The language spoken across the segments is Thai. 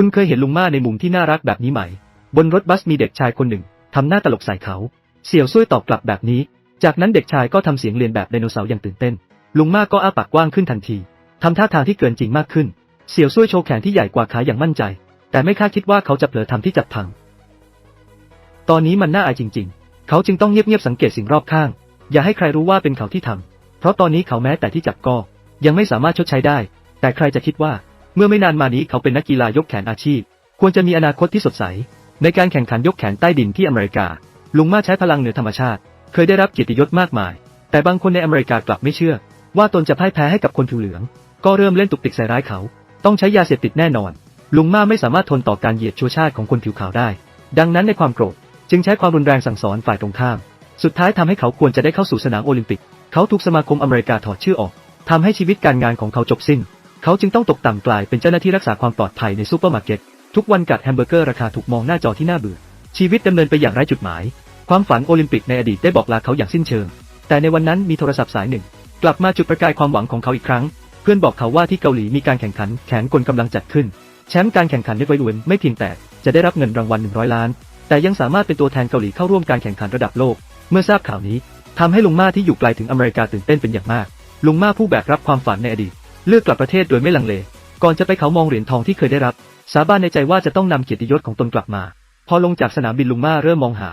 คุณเคยเห็นลุงม่าในมุมที่น่ารักแบบนี้ไหม บนรถบัสมีเด็กชายคนหนึ่งทำหน้าตลกใส่เขา เสี่ยวซุยตอบกลับแบบนี้ จากนั้นเด็กชายก็ทำเสียงเรียนแบบไดโนเสาร์อย่างตื่นเต้น ลุงม่าก็อ้าปากกว้างขึ้นทันทีทำท่าทางที่เกินจริงมากขึ้น เสี่ยวซุยโชว์แขนที่ใหญ่กว่าขาอย่างมั่นใจ แต่ไม่คาดคิดว่าเขาจะเผลอทำที่จับพัง ตอนนี้มันน่าอายจริง ๆ เขาจึงต้องเงียบๆสังเกตสิ่งรอบข้าง อย่าให้ใครรู้ว่าเป็นเขาที่ทำเพราะตอนนี้เขาแม้แต่ที่จับก็ ยังไม่สามารถชดใช้ได้ แต่ใครจะคิดว่า เมื่อไม่นานมานี้เขาเป็นนักกีฬายกแขนอาชีพ ควรจะมีอนาคตที่สดใส ในการแข่งขันยกแขนใต้ดินที่อเมริกา ลุงมาใช้พลังเหนือธรรมชาติ เคยได้รับเกียรติยศมากมาย แต่บางคนในอเมริกากลับไม่เชื่อ ว่าตนจะพ่ายแพ้ให้กับคนผิวเหลือง ก็เริ่มเล่นตุกติกใส่ร้ายเขา ต้องใช้ยาเสพติดแน่นอน ลุงมาไม่สามารถทนต่อการเหยียดชั่วชาติของคนผิวขาวได้ ดังนั้นในความโกรธจึงใช้ความรุนแรงสั่งสอนฝ่ายตรงข้าม สุดท้ายทำให้เขาควรจะได้เข้าสู่สนามโอลิมปิก เขาถูกสมาคมอเมริกาถอดชื่อออกทำให้ชีวิตการงานของเขาจบสิ้น เขาจึงต้องตกต่ำกลายเป็นเจ้าหน้าที่รักษาความปลอดภัยในซูเปอร์มาร์เก็ต ทุกวันกัดแฮมเบอร์เกอร์ราคาถูกมองหน้าจอที่น่าเบื่อ ชีวิตดำเนินไปอย่างไร้จุดหมาย ความฝันโอลิมปิกในอดีตได้บอกลาเขาอย่างสิ้นเชิง แต่ในวันนั้นมีโทรศัพท์สายหนึ่ง กลับมาจุดประกายความหวังของเขาอีกครั้ง เพื่อนบอกเขาว่าที่เกาหลีมีการแข่งขันแขนกลกำลังจัดขึ้น แชมป์การแข่งขันในวัยรุ่นไม่เพียงแต่จะได้รับเงินรางวัล100 ล้าน แต่ยังสามารถเป็นตัวแทนเกาหลีเข้าร่วมการแข่งขันระดับโลก เมื่อทราบข่าวนี้ทำให้ลุงมาที่อยู่ไกลถึงอเมริกาตื่นเต้นเป็นอย่างมาก ลุงมาผู้แบกรับความฝันในอดีต เลือกกลับประเทศโดยไม่ลังเล ก่อนจะไปเขามองเหรียญทองที่เคยได้รับ สาบานในใจว่าจะต้องนำเกียรติยศของตนกลับมา พอลงจากสนามบินลุงม่าเริ่มมองหา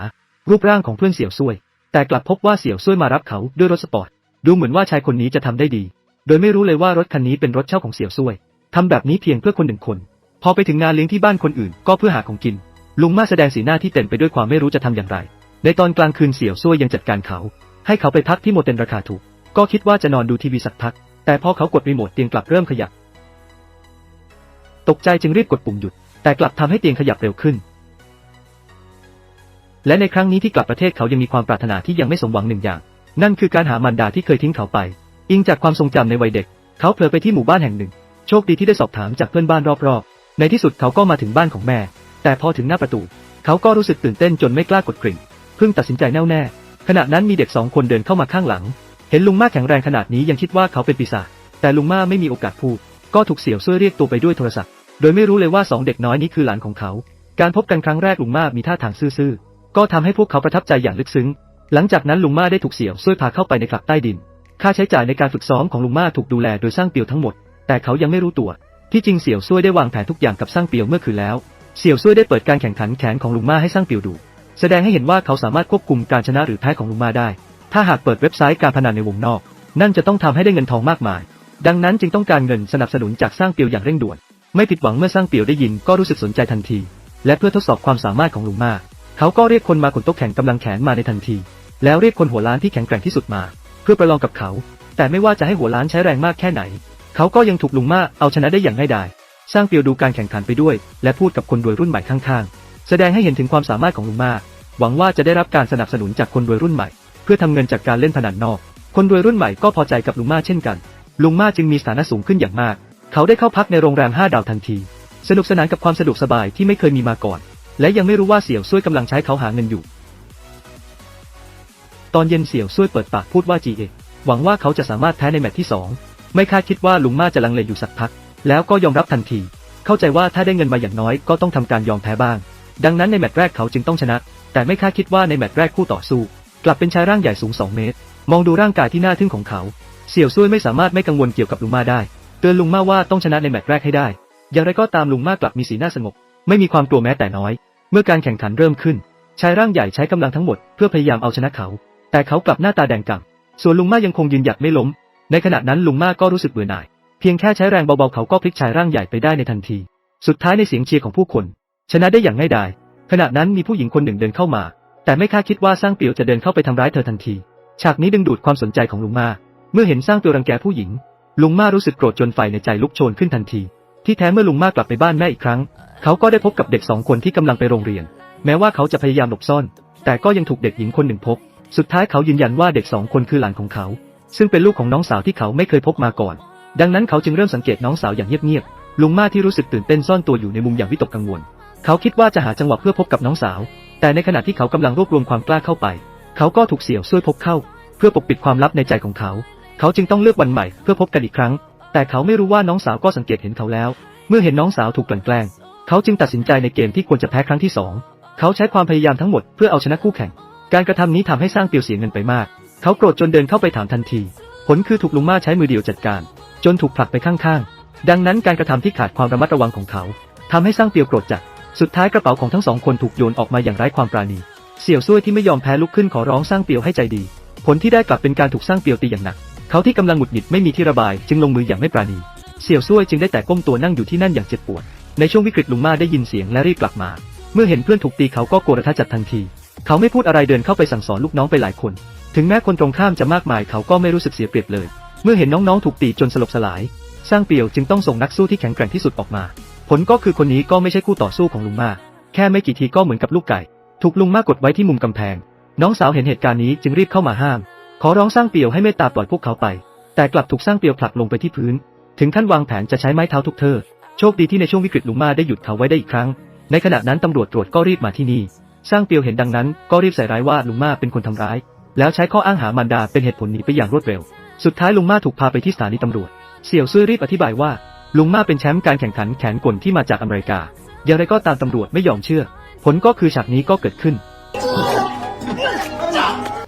รูปร่างของเพื่อนเสี่ยวซุยแต่กลับพบว่าเสี่ยวซุยมารับเขาด้วยรถสปอร์ต ดูเหมือนว่าชายคนนี้จะทำได้ดี โดยไม่รู้เลยว่ารถคันนี้เป็นรถเช่าของเสี่ยวซุยทำแบบนี้เพียงเพื่อคนหนึ่งคน พอไปถึงงานเลี้ยงที่บ้านคนอื่น ก็เพื่อหาของกิน ลุงม่าแสดงสีหน้าที่เต็มไปด้วยความไม่รู้จะทำอย่างไร ในตอนกลางคืนเสี่ยวซุยยังจัดการเขา ให้เขาไปพักที่โมเต็นราคาถูก ก็คิดว่าจะนอนดูทีวีสักพัก แต่พอเขากดรีโมทเตียงกลับเริ่มขยับ ตกใจจึงรีบกดปุ่มหยุด แต่กลับทำให้เตียงขยับเร็วขึ้น และในครั้งนี้ที่กลับประเทศเขายังมีความปรารถนาที่ยังไม่สมหวังหนึ่งอย่าง นั่นคือการหามารดาที่เคยทิ้งเขาไป อิงจากความทรงจำในวัยเด็ก เขาเผลอไปที่หมู่บ้านแห่งหนึ่ง โชคดีที่ได้สอบถามจากเพื่อนบ้านรอบๆ ในที่สุดเขาก็มาถึงบ้านของแม่ แต่พอถึงหน้าประตู เขาก็รู้สึกตื่นเต้นจนไม่กล้ากดกริ่งเพิ่งตัดสินใจแน่วแน่ ขณะนั้นมีเด็กสองคนเดินเข้ามาข้างหลัง เห็นลุงมาแข็งแรงขนาดนี้ยังคิดว่าเขาเป็นปีศาจแต่ลุงมาไม่มีโอกาสพูด ก็ถูกเสี่ยวซ่วยเรียกตัวไปด้วยโทรศัพท์ โดยไม่รู้เลยว่าสองเด็กน้อยนี้คือหลานของเขา การพบกันครั้งแรกลุงมามีท่าทางซื่อๆ ก็ทำให้พวกเขาประทับใจอย่างลึกซึ้ง หลังจากนั้นลุงมาได้ถูกเสี่ยวซ่วยพาเข้าไปในคลับใต้ดิน ค่าใช้จ่ายในการฝึกซ้อมของลุงมาถูกดูแลโดยสร้างเปียวทั้งหมด แต่เขายังไม่รู้ตัว ที่จริงเสี่ยวซ่วยได้วางแผนทุกอย่างกับสร้างเปียวเมื่อคืนแล้ว เสี่ยวซ่วยได้เปิดการแข่งขันแขนของลุงมาให้สร้างเปียวดู แสดงให้เห็นว่าเขาสามารถควบคุมการชนะหรือแพ้ของลุงมาได้ ถ้าหากเปิดเว็บไซต์การพนันในวงนอก นั่นจะต้องทำให้ได้เงินทองมากมาย ดังนั้นจึงต้องการเงินสนับสนุนจากสร้างเปียวอย่างเร่งด่วน ไม่ผิดหวังเมื่อสร้างเปียวได้ยินก็รู้สึกสนใจทันที และเพื่อทดสอบความสามารถของลุงมาเขาก็เรียกคนมาขนโต๊ะแข่งกำลังแขนมาในทันที แล้วเรียกคนหัวล้านที่แข็งแกร่งที่สุดมา เพื่อประลองกับเขา แต่ไม่ว่าจะให้หัวล้านใช้แรงมากแค่ไหน เขาก็ยังถูกลุงมาเอาชนะได้อย่างง่ายดายสร้างเปียวดูการแข่งขันไปด้วย และพูดกับคนรวยรุ่นใหม่ข้างๆ แสดงให้เห็นถึงความสามารถของลุงมาหวังว่าจะได้รับการสนับสนุนจากคนรวยรุ่นใหม่ เพื่อทำเงินจากการเล่นพนันนอก คนรวยรุ่นใหม่ก็พอใจกับลุงมาเช่นกัน ลุงมาจึงมีสถานะสูงขึ้นอย่างมาก เขาได้เข้าพักในโรงแรม5ดาวทันที สนุกสนานกับความสะดวกสบายที่ไม่เคยมีมาก่อน และยังไม่รู้ว่าเสี่ยวซุยกำลังใช้เขาหาเงินอยู่ ตอนเย็นเสี่ยวซุยเปิดปากพูดว่าจีเอหวังว่าเขาจะสามารถแพ้ในแมตช์ที่2ไม่คาดคิดว่าลุงมาจะลังเลอยู่สักพัก แล้วก็ยอมรับทันที เข้าใจว่าถ้าได้เงินมาอย่างน้อยก็ต้องทำการยอมแพ้บ้าง ดังนั้นในแมตช์แรกเขาจึงต้องชนะ แต่ไม่คาดคิดว่าในแมตช์แรกคู่ต่อสู้ กลับเป็นชายร่างใหญ่สูง 2 เมตร มองดูร่างกายที่น่าทึ่งของเขา เสี่ยวซุยไม่สามารถไม่กังวลเกี่ยวกับลุงมาได้ เตือนลุงมาว่าต้องชนะในแมตช์แรกให้ได้ อย่างไรก็ตามลุงมากลับมีสีหน้าสงบ ไม่มีความกลัวแม้แต่น้อย เมื่อการแข่งขันเริ่มขึ้น ชายร่างใหญ่ใช้กำลังทั้งหมดเพื่อพยายามเอาชนะเขา แต่เขากลับหน้าตาแดงก่ำส่วนลุงมายังคงยืนหยัดไม่ล้ม ในขณะนั้นลุงมาก็รู้สึกเบื่อหน่าย เพียงแค่ใช้แรงเบาๆเขาก็พลิกชายร่างใหญ่ไปได้ในทันที สุดท้ายในเสียงเชียร์ของผู้คน ชนะได้อย่างง่ายดายขณะนั้นมีผู้หญิงคนหนึ่งเดินเข้ามา แต่ไม่คาดคิดว่าสร้างเปียวจะเดินเข้าไปทำร้ายเธอทันที ฉากนี้ดึงดูดความสนใจของลุงมา เมื่อเห็นสร้างเปียวรังแกผู้หญิง ลุงมารู้สึกโกรธจนไฟในใจลุกโชนขึ้นทันที ที่แท้เมื่อลุงมากลับไปบ้านแม่อีกครั้ง เขาก็ได้พบกับเด็กสองคนที่กำลังไปโรงเรียน แม้ว่าเขาจะพยายามหลบซ่อน แต่ก็ยังถูกเด็กหญิงคนหนึ่งพบ สุดท้ายเขายืนยันว่าเด็กสองคนคือหลานของเขา ซึ่งเป็นลูกของน้องสาวที่เขาไม่เคยพบมาก่อน ดังนั้นเขาจึงเริ่มสังเกตน้องสาวอย่างเงียบๆลุงมาที่รู้สึกตื่นเต้นซ่อนตัวอยู่ในมุมอย่างวิตกกังวล เขาคิดว่าจะหาจังหวะเพื่อพบกับน้องสาว แต่ในขณะที่เขากำลังรวบรวมความกล้าเข้าไป เขาก็ถูกเสี่ยวช่วยพบเข้า เพื่อปกปิดความลับในใจของเขา เขาจึงต้องเลือกวันใหม่เพื่อพบกันอีกครั้ง แต่เขาไม่รู้ว่าน้องสาวก็สังเกตเห็นเขาแล้ว เมื่อเห็นน้องสาวถูกกลั่นแกล้ง เขาจึงตัดสินใจในเกมที่ควรจะแพ้ครั้งที่สองเขาใช้ความพยายามทั้งหมดเพื่อเอาชนะคู่แข่ง การกระทำนี้ทำให้สร้างเปียวเสียเงินไปมาก เขาโกรธจนเดินเข้าไปถามทันที ผลคือถูกลุงมาใช้มือเดียวจัดการ จนถูกผลักไปข้างๆ ดังนั้นการกระทำที่ขาดความระมัดระวังของเขาทำให้สร้างเปียวโกรธจัด สุดท้ายกระเป๋าของทั้งสองคนถูกโยนออกมาอย่างไร้ความปราณี เสี่ยวซ่ยที่ไม่ยอมแพ้ลุกขึ้นขอร้องสร้างเปียวให้ใจดี ผลที่ได้กลับเป็นการถูกสร้างเปียวตีอย่างหนัก เขาที่กำลังหงุดหงิดไม่มีที่ระบาย จึงลงมืออย่างไม่ปราณี เสี่ยวซ่ยจึงได้แต่ก้มตัวนั่งอยู่ที่นั่นอย่างเจ็บปวด ในช่วงวิกฤตลุงมาได้ยินเสียงและรีบกลับมา เมื่อเห็นเพื่อนถูกตีเขาก็โกรธจัดทันที เขาไม่พูดอะไรเดินเข้าไปสั่งสอนลูกน้องไปหลายคน ถึงแม้คนตรงข้ามจะมากมายเขาก็ไม่รู้สึกเสียเปรียบเลย เมื่อเห็นน้องๆถูกตีจนสลบสลาย สร้างเปียวจึงต้องส่งนักสู้ที่แข็งแกร่งที่สุดออกมา ผลก็คือคนนี้ก็ไม่ใช่คู่ต่อสู้ของลุงมา แค่ไม่กี่ทีก็เหมือนกับลูกไก่ ถูกลุงมากดไว้ที่มุมกำแพง น้องสาวเห็นเหตุการณ์นี้จึงรีบเข้ามาห้าม ขอร้องสร้างเปียวให้เมตตาปล่อยพวกเขาไป แต่กลับถูกสร้างเปียวผลักลงไปที่พื้น ถึงขั้นวางแผนจะใช้ไม้เท้าทุบเธอ โชคดีที่ในช่วงวิกฤตลุงมาได้หยุดเขาไว้ได้อีกครั้ง ในขณะนั้นตำรวจตรวจก็รีบมาที่นี่ สร้างเปียวเห็นดังนั้น ก็รีบใส่ร้ายว่าลุงมาเป็นคนทำร้าย แล้วใช้ข้ออ้างหามารดาเป็นเหตุผลหนีไปอย่างรวดเร็ว สุดท้ายลุงมาถูกพาไปที่สถานีตำรวจ เสี่ยวซุยรีบอธิบายว่า ลุงมาเป็นแชมป์การแข่งขันแขนกลที่มาจากอเมริกา อย่างไรก็ตามตำรวจไม่ยอมเชื่อ ผลก็คือฉากนี้ก็เกิดขึ้น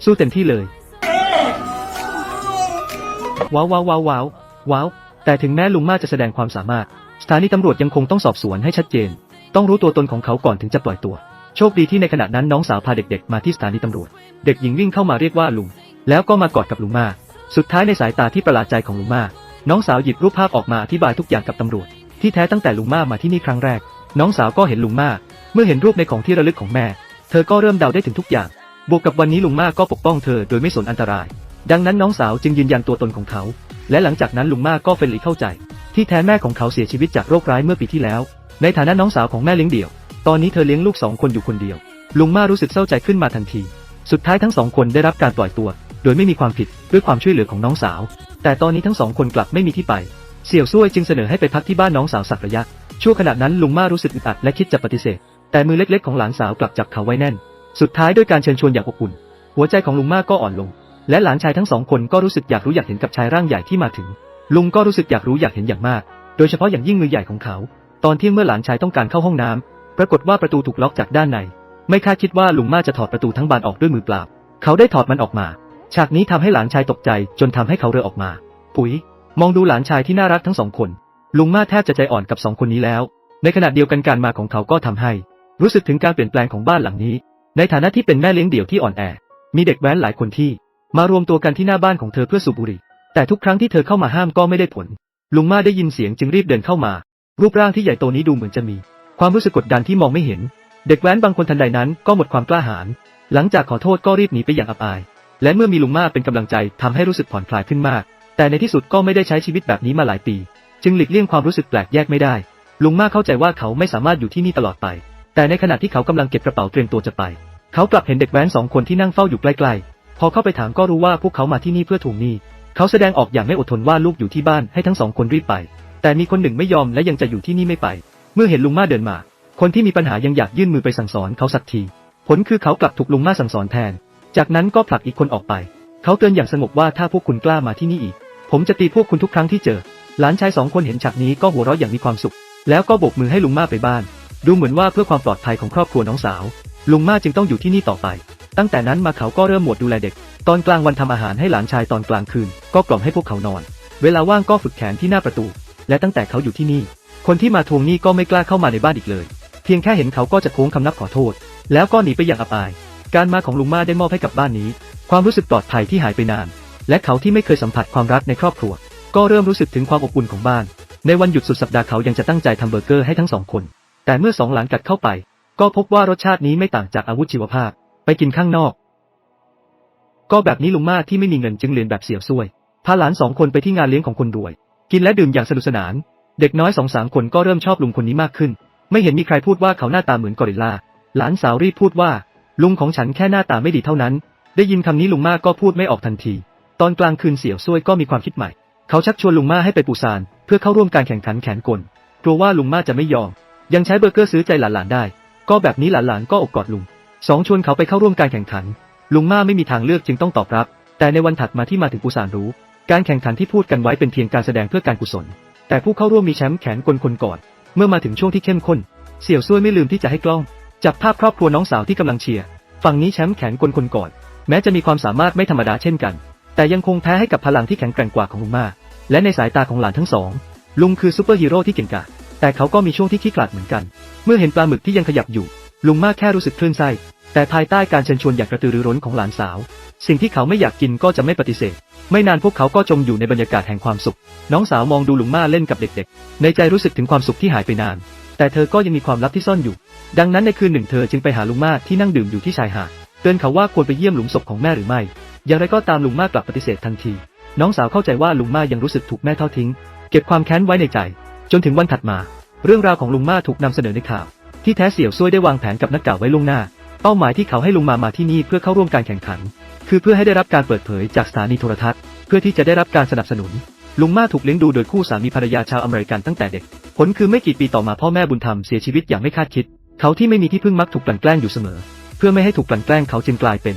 สู้เต็มที่เลย ว้าวว้าวว้าวว้าวว้าว แต่ถึงแม้ลุงมาจะแสดงความสามารถ สถานีตำรวจยังคงต้องสอบสวนให้ชัดเจน ต้องรู้ตัวตนของเขาก่อนถึงจะปล่อยตัว โชคดีที่ในขณะนั้นน้องสาวพาเด็กๆ มาที่สถานีตำรวจ เด็กหญิงวิ่งเข้ามาเรียกว่าลุง แล้วก็มากอดกับลุงมา สุดท้ายในสายตาที่ประหลาดใจของลุงมา น้องสาวหยิบรูปภาพออกมาอธิบายทุกอย่างกับตำรวจ ที่แท้ตั้งแต่ลุงมามาที่นี่ครั้งแรก น้องสาวก็เห็นลุงมาเมื่อเห็นรูปในของที่ระลึกของแม่ เธอก็เริ่มเดาได้ถึงทุกอย่าง บวกกับวันนี้ลุงมาก็ปกป้องเธอโดยไม่สนอันตราย ดังนั้นน้องสาวจึงยืนยันตัวตนของเขา และหลังจากนั้นลุงมาก็เฟรนลี่เข้าใจ ที่แท้แม่ของเขาเสียชีวิตจากโรคร้ายเมื่อปีที่แล้ว ในฐานะน้องสาวของแม่เลี้ยงเดี่ยว ตอนนี้เธอเลี้ยงลูกสองคนอยู่คนเดียว ลุงมารู้สึกเศร้าใจขึ้นมาทันที สุดท้ายทั้งสองคนได้รับการปล่อยตัว ดยไม่มีความผิดด้วยความช่วยเหลือของน้องสาว แต่ตอนนี้ทั้งสองคนกลับไม่มีที่ไป เสี่ยวซุ่ยจึงเสนอให้ไปพักที่บ้านน้องสาวสักระยะชั่วขณะนั้นลุงมารู้สึกอึดอัดและคิดจะปฏิเสธ แต่มือเล็กๆของหลานสาวกลับจับเขาไว้แน่น สุดท้ายด้วยการเชิญชวนอย่างอบอุ่น หัวใจของลุงมาก็อ่อนลง และหลานชายทั้งสองคนก็รู้สึกอยากรู้อยากเห็นกับชายร่างใหญ่ที่มาถึง ลุงก็รู้สึกอยากรู้อยากเห็นอย่างมาก โดยเฉพาะอย่างยิ่งมือใหญ่ของเขา ตอนที่เมื่อหลานชายต้องการเข้าห้องน้ำปรากฏว่าประตูถูกล็อกจากด้านใน ไม่คาดคิดว่าลุงมาจะถอดประตูทั้งบานออกด้วยมือเปล่า เขาได้ถอดมันออกมา ฉากนี้ทำให้หลานชายตกใจจนทำให้เขาเรือออกมา ปุ๋ย มองดูหลานชายที่น่ารักทั้งสองคน ลุงมาแทบจะใจอ่อนกับสองคนนี้แล้ว ในขณะเดียวกันการมาของเขาก็ทำให้ รู้สึกถึงการเปลี่ยนแปลงของบ้านหลังนี้ ในฐานะที่เป็นแม่เลี้ยงเดี่ยวที่อ่อนแอ มีเด็กแว้นหลายคนที่ มารวมตัวกันที่หน้าบ้านของเธอเพื่อสูบบุหรี่ แต่ทุกครั้งที่เธอเข้ามาห้ามก็ไม่ได้ผล ลุงมาได้ยินเสียงจึงรีบเดินเข้ามา รูปร่างที่ใหญ่โตนี้ดูเหมือนจะมี ความรู้สึกกดดันที่มองไม่เห็น เด็กแว้นบางคนทันใดนั้นก็หมดความกล้าหาญหลังจากขอโทษก็รีบหนีไปอย่างอับอาย และเมื่อมีลุงมาเป็นกำลังใจทำให้รู้สึกผ่อนคลายขึ้นมาก แต่ในที่สุดก็ไม่ได้ใช้ชีวิตแบบนี้มาหลายปี จึงหลีกเลี่ยงความรู้สึกแปลกแยกไม่ได้ ลุงมาเข้าใจว่าเขาไม่สามารถอยู่ที่นี่ตลอดไป แต่ในขณะที่เขากำลังเก็บกระเป๋าเตรียมตัวจะไป เขากลับเห็นเด็กแว้นสองคนที่นั่งเฝ้าอยู่ใกล้ๆ พอเข้าไปถามก็รู้ว่าพวกเขามาที่นี่เพื่อทวงหนี้ เขาแสดงออกอย่างไม่อดทนว่าลูกอยู่ที่บ้านให้ทั้งสองคนรีบไป แต่มีคนหนึ่งไม่ยอมและยังจะอยู่ที่นี่ไม่ไป เมื่อเห็นลุงมาเดินมา คนที่มีปัญหายังอยากยื่นมือไปสั่งสอนเขาสักที ผลคือเขากลับถูกลุงมาสั่งสอนแทน จากนั้นก็ผลักอีกคนออกไป เขาเตือนอย่างสงบว่าถ้าพวกคุณกล้ามาที่นี่อีก ผมจะตีพวกคุณทุกครั้งที่เจอ หลานชายสองคนเห็นฉากนี้ก็หัวเราะอย่างมีความสุข แล้วก็โบกมือให้ลุงมาไปบ้าน ดูเหมือนว่าเพื่อความปลอดภัยของครอบครัวน้องสาว ลุงมาจึงต้องอยู่ที่นี่ต่อไป ตั้งแต่นั้นมาเขาก็เริ่มหมวดดูแลเด็ก ตอนกลางวันทำอาหารให้หลานชายตอนกลางคืน ก็กล่อมให้พวกเขานอน เวลาว่างก็ฝึกแขนที่หน้าประตู และตั้งแต่เขาอยู่ที่นี่ คนที่มาทวงหนี้ก็ไม่กล้าเข้ามาในบ้านอีกเลย เพียงแค่เห็นเขาก็จะโค้งคำนับขอโทษ แล้วก็หนีไปอย่างอับอาย การมาของลุงมาได้มอบให้กับบ้านนี้ ความรู้สึกปลอดภัยที่หายไปนาน และเขาที่ไม่เคยสัมผัสความรักในครอบครัว ก็เริ่มรู้สึกถึงความอบอุ่นของบ้าน ในวันหยุดสุดสัปดาห์เขายังจะตั้งใจทำเบอร์เกอร์ให้ทั้งสองคน แต่เมื่อสองหลานกัดเข้าไป ก็พบว่ารสชาตินี้ไม่ต่างจากอาวุธชีวภาพ ไปกินข้างนอก ก็แบบนี้ลุงมาที่ไม่มีเงินจึงเรียนแบบเสี่ยวซ่วยพาหลานสองคนไปที่งานเลี้ยงของคนรวย กินและดื่มอย่างสนุกสนาน เด็กน้อยสองสามคนก็เริ่มชอบลุงคนนี้มากขึ้น ไม่เห็นมีใครพูดว่าเขาหน้าตาเหมือนกอริลลาหลานสาวรีบพูดว่า ลุงของฉันแค่หน้าตาไม่ดีเท่านั้น ได้ยินคำนี้ลุงมาก็พูดไม่ออกทันที ตอนกลางคืนเสี่ยวซ่วยก็มีความคิดใหม่ เขาชักชวนลุงมาให้ไปปูซาน เพื่อเข้าร่วมการแข่งขันแขนกล กลัวว่าลุงมาจะไม่ยอม ยังใช้เบอร์เกอร์ซื้อใจหลานๆได้ ก็แบบนี้หลานๆก็อกกอดลุง สองชวนเขาไปเข้าร่วมการแข่งขัน ลุงมาไม่มีทางเลือกจึงต้องตอบรับ แต่ในวันถัดมาที่มาถึงปูซานรู้ การแข่งขันที่พูดกันไว้เป็นเพียงการแสดงเพื่อการกุศล แต่ผู้เข้าร่วมมีแชมป์แขนกลคนก่อน เมื่อมาถึงช่วงที่เข้มข้น เสี่ยวซุยไม่ลืมที่จะให้กล้อง จับภาพครอบครัวน้องสาวที่กำลังเชียร์ ฝั่งนี้แชมป์แขนกลคนก่อน แม้จะมีความสามารถไม่ธรรมดาเช่นกัน แต่ยังคงแพ้ให้กับพลังที่แข็งแกร่งกว่าของลุงมา และในสายตาของหลานทั้งสอง ลุงคือซูเปอร์ฮีโร่ที่เก่งกาจแต่เขาก็มีช่วงที่ขี้ขลาดเหมือนกัน เมื่อเห็นปลาหมึกที่ยังขยับอยู่ ลุงมาแค่รู้สึกคลื่นไส้ แต่ภายใต้การเชิญชวนอย่างกระตือรือร้นของหลานสาว สิ่งที่เขาไม่อยากกินก็จะไม่ปฏิเสธ ไม่นานพวกเขาก็จมอยู่ในบรรยากาศแห่งความสุข น้องสาวมองดูลุงมาเล่นกับเด็กๆ ในใจรู้สึกถึงความสุขที่หายไปนาน แต่เธอก็ยังมีความลับที่ซ่อนอยู่ ดังนั้นในคืนหนึ่งเธอจึงไปหาลุงมาที่นั่งดื่มอยู่ที่ชายหาดเตือนเขาว่าควรไปเยี่ยมหลุมศพของแม่หรือไม่ อย่างไรก็ตามลุงมากลับปฏิเสธทันที น้องสาวเข้าใจว่าลุงมายังรู้สึกถูกแม่ทอดทิ้ง เก็บความแค้นไว้ในใจ จนถึงวันถัดมา เรื่องราวของลุงมาถูกนำเสนอในข่าว ที่แท้เสี่ยวซวยได้วางแผนกับนักกล่าวไว้ล่วงหน้า เป้าหมายที่เขาให้ลุงมามาที่นี่เพื่อเข้าร่วมการแข่งขัน คือเพื่อให้ได้รับการเปิดเผยจากสถานีโทรทัศน์ เพื่อที่จะได้รับการสนับสนุน ลุงมาถูกเลี้ยงดูโดยคู่สามีภรรยาชาวอเมริกันตั้งแต่เด็ก ผลคือไม่กี่ปีต่อมาพ่อแม่บุญธรรมเสียชีวิตอย่างไม่คาดคิด เขาที่ไม่มีที่พึ่งมักถูกกลั่นแกล้งอยู่เสมอ เพื่อไม่ให้ถูกกลั่นแกล้งเขาจึงกลายเป็น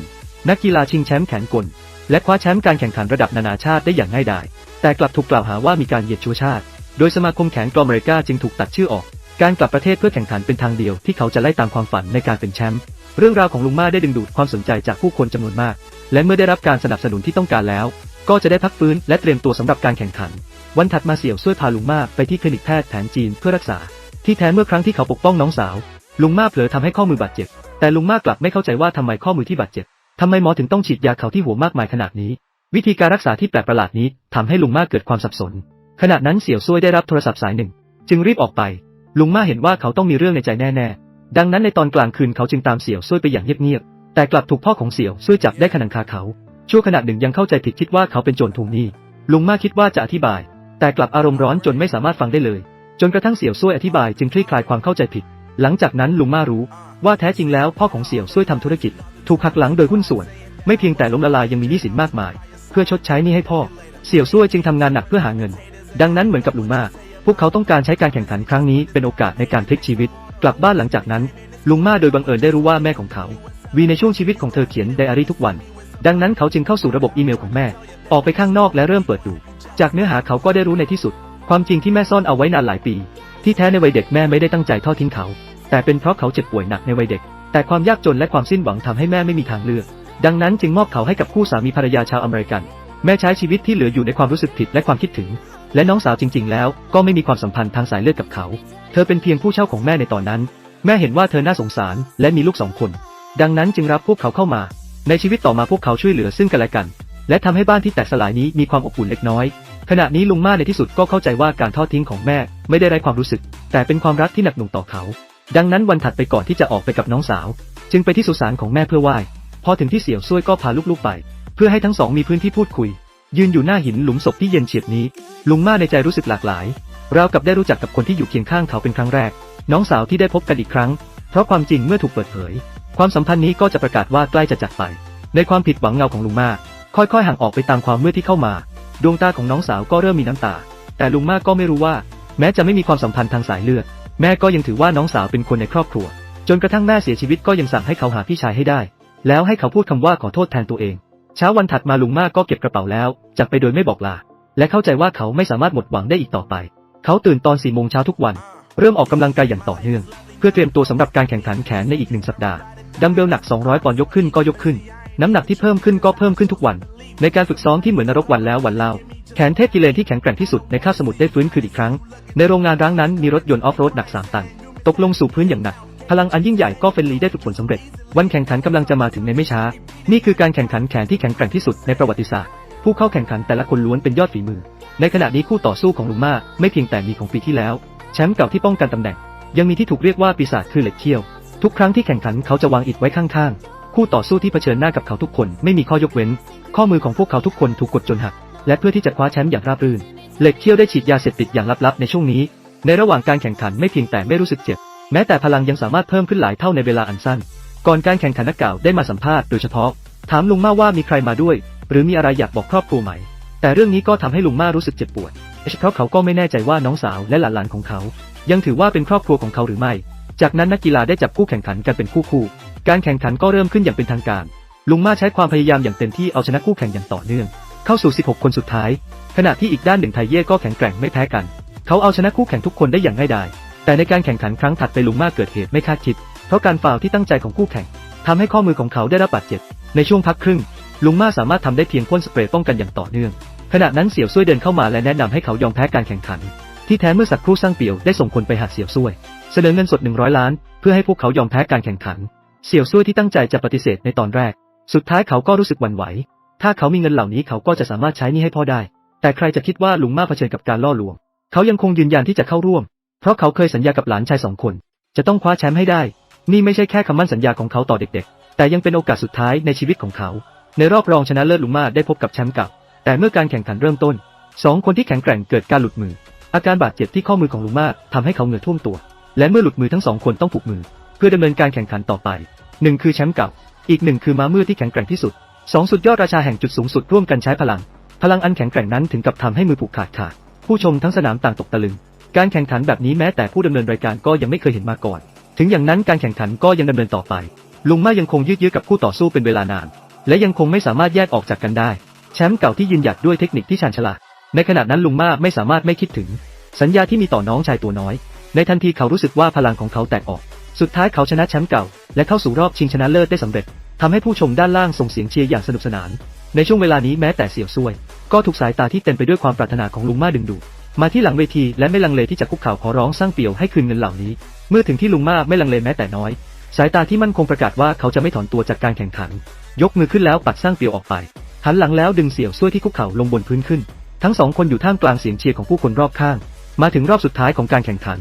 นักกีฬาชิงแชมป์แขนกล และคว้าแชมป์การแข่งขันระดับนานาชาติได้อย่างง่ายดายแต่กลับถูกกล่าวหาว่ามีการเหยียดชั่วชาติ โดยสมาคมแขนกลอเมริกาจึงถูกตัดชื่อออก การกลับประเทศเพื่อแข่งขันเป็นทางเดียวที่เขาจะไล่ตามความฝันในการเป็นแชมป์เรื่องราวของลุงมาได้ดึงดูดความสนใจจากผู้คนจำนวนมาก และเมื่อได้รับการสนับสนุนที่ต้องการแล้ว ก็จะได้พักฟื้นและเตรียมตัวสำหรับการแข่งขัน วันถัดมาเสี่ยวช่วยพาลุงมาไปที่คลินิกแพทย์แผนจีนเพื่อรักษา ที่แท้เมื่อครั้งที่เขาปกป้องน้องสาว ลุงมาเผลอทำให้ข้อมือบาดเจ็บ แต่ลุงมากลับไม่เข้าใจว่าทำไมข้อมือที่บาดเจ็บทำไมหมอถึงต้องฉีดยาเขาที่หัวมากมายขนาดนี้ วิธีการรักษาที่แปลกประหลาดนี้ทำให้ลุงมากเกิดความสับสน ขณะนั้นเสี่ยวซ่วยได้รับโทรศัพท์สายหนึ่ง จึงรีบออกไป ลุงมาเห็นว่าเขาต้องมีเรื่องในใจแน่ๆ ดังนั้นในตอนกลางคืนเขาจึงตามเสี่ยวซ่วยไปอย่างเงียบๆ แต่กลับถูกพ่อของเสี่ยวซ่วยจับได้ขนังคาเขา ชั่วขณะหนึ่งยังเข้าใจผิดคิดว่าเขาเป็นโจรทวงหนี้ ลุงมาคิดว่าจะอธิบาย แต่กลับอารมณ์ร้อนจนไม่สามารถฟังได้เลย จนกระทั่งเสี่ยวซ่วยอธิบายจึงคลี่คลายความเข้าใจผิด หลังจากนั้นลุงมารู้ ว่าแท้จริงแล้วพ่อของเสี่ยวซ่วยทำธุรกิจ ถูกหักหลังโดยหุ้นส่วน ไม่เพียงแต่ล้มละลายยังมีหนี้สินมากมาย เพื่อชดใช้หนี้ให้พ่อ เสี่ยวซ่วยจึงทำงานหนักเพื่อหาเงิน ดังนั้นเหมือนกับลุงมาพวกเขาต้องการใช้การแข่งขันครั้งนี้เป็นโอกาสในการพลิกชีวิต กลับบ้านหลังจากนั้น ลุงมาโดยบังเอิญได้รู้ว่าแม่ของเขา วีในช่วงชีวิตของเธอเขียนไดอารี่ทุกวัน ดังนั้นเขาจึงเข้าสู่ระบบอีเมลของแม่ ออกไปข้างนอกและเริ่มเปิดดู จากเนื้อหาเขาก็ได้รู้ในที่สุด ความจริงที่แม่ซ่อนเอาไว้นานหลายปี ที่แท้ในวัยเด็กแม่ไม่ได้ตั้งใจทอดทิ้งเขา แต่เป็นเพราะเขาเจ็บป่วยหนักในวัยเด็ก แต่ความยากจนและความสิ้นหวังทำให้แม่ไม่มีทางเลือก ดังนั้นจึงมอบเขาให้กับคู่สามีภรรยาชาวอเมริกัน แม่ใช้ชีวิตที่เหลืออยู่ในความรู้สึกผิดและความคิดถึง และน้องสาวจริง ๆ แล้วก็ไม่มีความสัมพันธ์ทางสายเลือดกับเขา เธอเป็นเพียงผู้เช่าของแม่ในตอนนั้น แม่เห็นว่าเธอน่าสงสารและมีลูกสองคน ดังนั้นจึงรับพวกเขาเข้ามา ในชีวิตต่อมาพวกเขาช่วยเหลือซึ่งกันและกัน และทำให้บ้านที่แตกสลายนี้มีความอบอุ่นเล็กน้อย ขณะนี้ลุงมาในที่สุดก็เข้าใจว่าการทอดทิ้งของแม่ไม่ได้ไร้ความรู้สึก แต่เป็นความรักที่หนักหน่วงต่อเขา ดังนั้นวันถัดไปก่อนที่จะออกไปกับน้องสาว จึงไปที่สุสานของแม่เพื่อไหว้ พอถึงที่เสี่ยวซ่ยก็พาลูกๆไป เพื่อให้ทั้งสองมีพื้นที่พูดคุย ยืนอยู่หน้าหินหลุมศพที่เย็นเฉียบนี้ ลุงมาในใจรู้สึกหลากหลายราวกับได้รู้จักกับคนที่อยู่เคียงข้างเขาเป็นครั้งแรก น้องสาวที่ได้พบกันอีกครั้ง เพราะความจริงเมื่อถูกเปิดเผย ความสัมพันธ์นี้ก็จะประกาศว่าใกล้จะจากไป ในความผิดหวังเงาของลุงมา ค่อยๆห่างออกไปตามความมืดที่เข้ามา ดวงตาของน้องสาวก็เริ่มมีน้ำตา แต่ลุงมากก็ไม่รู้ว่า แม้จะไม่มีความสัมพันธ์ทางสายเลือด แม่ก็ยังถือว่าน้องสาวเป็นคนในครอบครัว จนกระทั่งแม่เสียชีวิตก็ยังสั่งให้เขาหาพี่ชายให้ได้ แล้วให้เขาพูดคำว่าขอโทษแทนตัวเอง เช้าวันถัดมาลุงมาก็เก็บกระเป๋าแล้วจากไปโดยไม่บอกลา และเข้าใจว่าเขาไม่สามารถหมดหวังได้อีกต่อไป เขาตื่นตอนสี่โมงเช้าทุกวัน เริ่มออกกำลังกายอย่างต่อเนื่อง เพื่อเตรียมตัวสำหรับการแข่งขันแขนในอีกหนึ่งสัปดาห์ดัมเบลหนัก 200 ปอนด์ยกขึ้นก็ยกขึ้น น้ำหนักที่เพิ่มขึ้นก็เพิ่มขึ้นทุกวัน ในการฝึกซ้อมที่เหมือนนรกวันแล้ววันเล่า แขนเทพกิเลนที่แข็งแกร่งที่สุดในคาบสมุทรได้ฟื้นคืนอีกครั้ง ในโรงงานร้างนั้นมีรถยนต์ออฟโรดหนัก3ตัน ตกลงสู่พื้นอย่างหนัก พลังอันยิ่งใหญ่ก็เฟนลีได้ฝึกฝนสำเร็จ วันแข่งขันกำลังจะมาถึงในไม่ช้า นี่คือการแข่งขันแขนที่แข็งแกร่งที่สุดในประวัติศาสตร์ ผู้เข้าแข่งขันแต่ละคนล้วนเป็นยอดฝีมือ ในขณะนี้คู่ต่อสู้ของลุงมาไม่เพียงแต่มีของปีที่แล้วแชมป์เก่าที่ป้องกันตำแหน่ง ยังมีที่ถูกเรียกว่าปีศาจคือเหล็กเขี้ยว ทุกครั้งที่แข่งขันเขาจะวางอิฐไว้ข้างๆ คู่ต่อสู้ที่เผชิญหน้ากับเขาทุกคนไม่มีข้อยกเว้น ข้อมือของพวกเขาทุกคนถูกกดจนหัก และเพื่อที่จะคว้าแชมป์อย่างราบรื่น เหล็กเขี้ยวได้ฉีดยาเสพติดอย่างลับๆในช่วงนี้ ในระหว่างการแข่งขันไม่เพียงแต่ไม่รู้สึกเจ็บ แม้แต่พลังยังสามารถเพิ่มขึ้นหลายเท่าในเวลาอันสั้น ก่อนการแข่งขันนักเก่าได้มาสัมภาษณ์โดยเฉพาะ ถามลุงมาว่ามีใครมาด้วย หรือมีอะไรอยากบอกครอบครัวไหม แต่เรื่องนี้ก็ทำให้ลุงมารู้สึกเจ็บปวดเพราะเขาก็ไม่แน่ใจว่าน้องสาวและหลานๆของเขา ยังถือว่าเป็นครอบครัวของเขาหรือไม่ จากนั้นนักกีฬาได้จับคู่แข่งขันกันเป็นคู่คู่ การแข่งขันก็เริ่มขึ้นอย่างเป็นทางการ ลุงมาใช้ความพยายามอย่างเต็มที่เอาชนะคู่แข่งอย่างต่อเนื่อง เข้าสู่ 16 คนสุดท้าย ขณะที่อีกด้านหนึ่งไทเย่ก็แข็งแกร่งไม่แพ้กัน เขาเอาชนะคู่แข่งทุกคนได้อย่างง่ายดาย แต่ในการแข่งขันครั้งถัดไปลุงมาเกิดเหตุไม่คาดคิด เพราะการฝ่าที่ตั้งใจของคู่แข่งทำให้ข้อมือของเขาได้รับบาดเจ็บ ในช่วงพักครึ่ง ลุงมาสามารถทำได้เพียงพ่นสเปรย์ป้องกันอย่างต่อเนื่อง ขณะนั้นเสี่ยวซุยเดินเข้ามาและแนะนำให้เขายอมแพ้การแข่งขัน ที่แท้เมื่อสักครู่สร้างเปียวได้ส่งคนไปหาเสี่ยวซุยเสนอเงินสด 100 ล้าน เพื่อให้พวกเขายอมแพ้การแข่งขัน เสี่ยวซุยที่ตั้งใจจะปฏิเสธในตอนแรก สุดท้ายเขาก็รู้สึกหวั่นไหว ถ้าเขามีเงินเหล่านี้เขาก็จะสามารถใช้นี้ให้พ่อได้ แต่ใครจะคิดว่าลุงมาเผชิญกับการล่อลวง เขายังคงยืนยันที่จะเข้าร่วม เพราะเขาเคยสัญญากับหลานชายสองคน จะต้องคว้าแชมป์ให้ได้ นี่ไม่ใช่แค่คำมั่นสัญญาของเขาต่อเด็ก ๆ แต่ยังเป็นโอกาสสุดท้ายในชีวิตของเขา ในรอบรองชนะเลิศลุงมาได้พบกับแชมป์เก่า แต่เมื่อการแข่งขันเริ่มต้น สองคนที่แข็งแกร่งเกิดการหลุดมือ อาการบาดเจ็บที่ข้อมือของลุงมาทำให้เขาเหงื่อท่วมตัว และเมื่อหลุดมือทั้งสองคนต้องผูกมือ พื่อดำเนินการแข่งขันต่อไปหนึ่งคือแชมป์เก่า อีกหนึ่งคือม้ามืดที่แข็งแกร่งที่สุดสองสุดยอดราชาแห่งจุดสูงสุดร่วมกันใช้พลัง พลังอันแข็งแกร่งนั้นถึงกับทำให้มือผูกขาดขาดผู้ชมทั้งสนามต่างตกตะลึง การแข่งขันแบบนี้แม้แต่ผู้ดำเนินรายการก็ยังไม่เคยเห็นมาก่อน ถึงอย่างนั้นการแข่งขันก็ยังดำเนินต่อไป ลุงม่ายังคงยืดเยื้อกับคู่ต่อสู้เป็นเวลานาน และยังคงไม่สามารถแยกออกจากกันได้ แชมป์เก่าที่ยืนหยัดด้วยเทคนิคที่ชาญฉลาด ในขณะนั้นลุงม่าไม่สามารถไม่คิดถึง สัญญาที่มีต่อน้องชายตัวน้อย ในทันทีเขารู้สึกว่าพลังของเขาแตกออก สุดท้ายเขาชนะแชมป์เก่า และเข้าสู่รอบชิงชนะเลิศได้สำเร็จทำให้ผู้ชมด้านล่างส่งเสียงเชียร์อย่างสนุกสนาน ในช่วงเวลานี้แม้แต่เสี่ยวซ่วยก็ถูกสายตาที่เต็มไปด้วยความปรารถนาของลุงมาดึงดูดมาที่หลังเวทีและไม่ลังเลที่จะคุกเข่าขอร้องสร้างเปี่ยวให้คืนเงินเหล่านี้ เมื่อถึงที่ลุงมาไม่ลังเลแม้แต่น้อย สายตาที่มั่นคงประกาศว่าเขาจะไม่ถอนตัวจากการแข่งขัน ยกมือขึ้นแล้วปัดสร้างเปี่ยวออกไปหันหลังแล้วดึงเสี่ยวซ่วยที่คุกเข่าลงบนพื้นขึ้น ทั้งสองคนอยู่ท่ามกลางเสียงเชียร์ของผู้คนรอบข้าง มาถึงรอบสุดท้ายของการแข่งขัน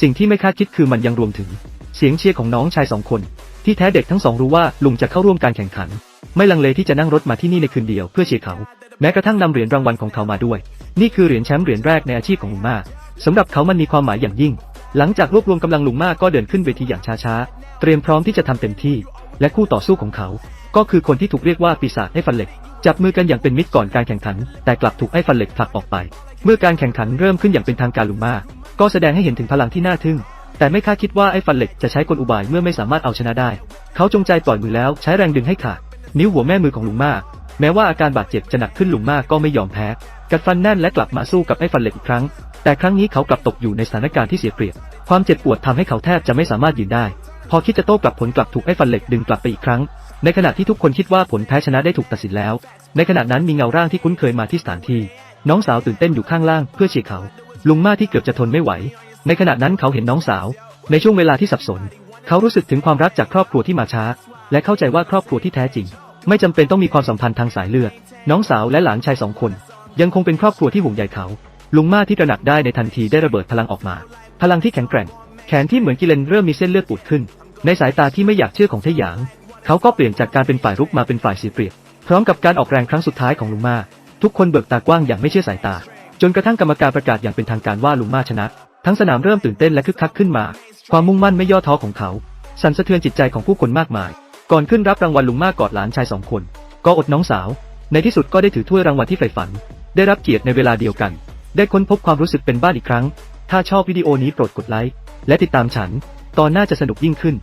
สิ่งที่ไม่คาดคิดคือมันยังรวมถึง เสียงเชียร์ของน้องชายสองคน ที่แท้เด็กทั้งสองรู้ว่าลุงจะเข้าร่วมการแข่งขัน ไม่ลังเลที่จะนั่งรถมาที่นี่ในคืนเดียวเพื่อเชียร์เขาแม้กระทั่งนำเหรียญรางวัลของเขามาด้วย นี่คือเหรียญแชมป์เหรียญแรกในอาชีพของลุงมาสำหรับเขามันมีความหมายอย่างยิ่ง หลังจากรวบรวมกำลังลุงมาก็เดินขึ้นเวทีอย่างช้าๆ เตรียมพร้อมที่จะทำเต็มที่ และคู่ต่อสู้ของเขา ก็คือคนที่ถูกเรียกว่าปีศาจไอ้ฟันเหล็ก จับมือกันอย่างเป็นมิตรก่อนการแข่งขัน แต่กลับถูกไอ้ฟันเหล็กผลักออกไป เมื่อการแข่งขันเริ่มขึ้นอย่างเป็นทางการลุงมาก็แสดงให้เห็นถึงพลังที่น่าทึ่ง แต่ไม่คาดคิดว่าไอ้ฟันเหล็กจะใช้กลอุบายเมื่อไม่สามารถเอาชนะได้ เขาจงใจปล่อยมือแล้วใช้แรงดึงให้ขาด นิ้วหัวแม่มือของลุงมาแม้ว่าอาการบาดเจ็บจะหนักขึ้นลุงมาก็ไม่ยอมแพ้ กัดฟันแน่นและกลับมาสู้กับไอ้ฟันเหล็กอีกครั้ง แต่ครั้งนี้เขากลับตกอยู่ในสถานการณ์ที่เสียเปรียบ ความเจ็บปวดทำให้เขาแทบจะไม่สามารถยืนได้ พอคิดจะโต้กลับผลกลับถูกไอ้ฟันเหล็กดึงกลับไปอีกครั้ง ในขณะที่ทุกคนคิดว่าผลแพ้ชนะได้ถูกตัดสินแล้ว ในขณะนั้นมีเงาร่างที่คุ้นเคยมาที่สถานที่ น้องสาวตื่นเต้นอยู่ข้างล่างเพื่อเชียร์เขา ลุงมาที่เกือบจะทนไม่ไหว ในขณะนั้นเขาเห็นน้องสาว ในช่วงเวลาที่สับสน เขารู้สึกถึงความรักจากครอบครัวที่มาช้า และเข้าใจว่าครอบครัวที่แท้จริง ไม่จำเป็นต้องมีความสัมพันธ์ทางสายเลือด น้องสาวและหลานชายสองคน ยังคงเป็นครอบครัวที่ห่วงใยเขา ลุงมาที่ตระหนักได้ในทันทีได้ระเบิดพลังออกมา พลังที่แข็งแกร่ง แขนที่เหมือนกิเลนเริ่มมีเส้นเลือดปูดขึ้น ในสายตาที่ไม่อยากเชื่อของเทหยาง เขาก็เปลี่ยนจากการเป็นฝ่ายรุกมาเป็นฝ่ายเสียเปรียบ พร้อมกับการออกแรงครั้งสุดท้ายของลุงมาทุกคนเบิกตากว้างอย่างไม่เชื่อสายตา จนกระทั่งกรรมการประกาศอย่างเป็นทางการว่าลุงมาชนะ ทั้งสนามเริ่มตื่นเต้นและคึกคักขึ้นมา ความมุ่งมั่นไม่ย่อท้อของเขา สั่นสะเทือนจิตใจของผู้คนมากมาย ก่อนขึ้นรับรางวัลลุงมากอดหลานชายสองคน ก็อดน้องสาว ในที่สุดก็ได้ถือถ้วยรางวัลที่ใฝ่ฝัน ได้รับเกียรติในเวลาเดียวกัน ได้ค้นพบความรู้สึกเป็นบ้านอีกครั้ง ถ้าชอบวิดีโอนี้โปรดกดไลค์และติดตามฉัน ตอนหน้าจะสนุกยิ่งขึ้น